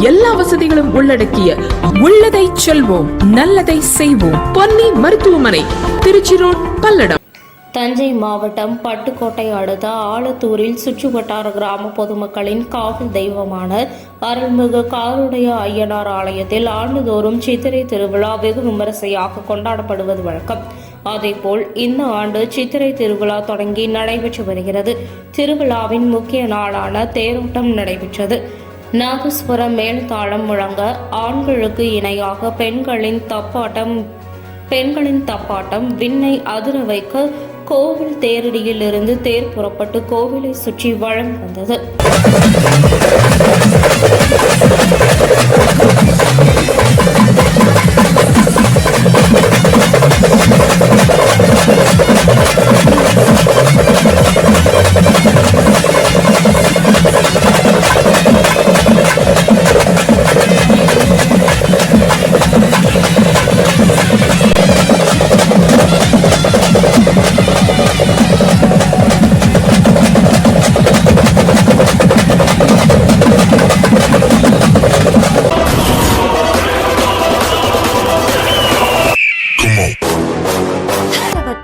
எல்லா வசதிகளும் உள்ளடக்கிய உள்ளதை செல்வோம் நல்லதை செய்வோம். பொன்னி மருத்துவமனை திருச்சி ரோட் பல்லடம். தஞ்சை மாவட்டம் பட்டுக்கோட்டை அடுத்த ஆலத்தூரில் சுற்றுவட்டார கிராம பொதுமக்களின் காவல் தெய்வமான அருள்மிகு காருடைய ஐயனார் ஆலயத்தில் ஆண்டுதோறும் சித்திரை திருவிழா வெகு விமரிசையாக கொண்டாடப்படுவது வழக்கம். அதேபோல் இந்த ஆண்டு சித்திரை திருவிழா தொடங்கி நடைபெற்று வருகிறது. திருவிழாவின் முக்கிய நாளான தேரோட்டம் நடைபெற்றது. நாகஸ்வரம் மேல்தாளம் முழங்க ஆண்களுக்கு இணையாக பெண்களின் தப்பாட்டம் பெண்களின் தப்பாட்டம் விண்ணை அதிர வைக்க கோவில் தேரடியிலிருந்து தேர் புறப்பட்டு கோவிலை சுற்றி வளம் வந்தது.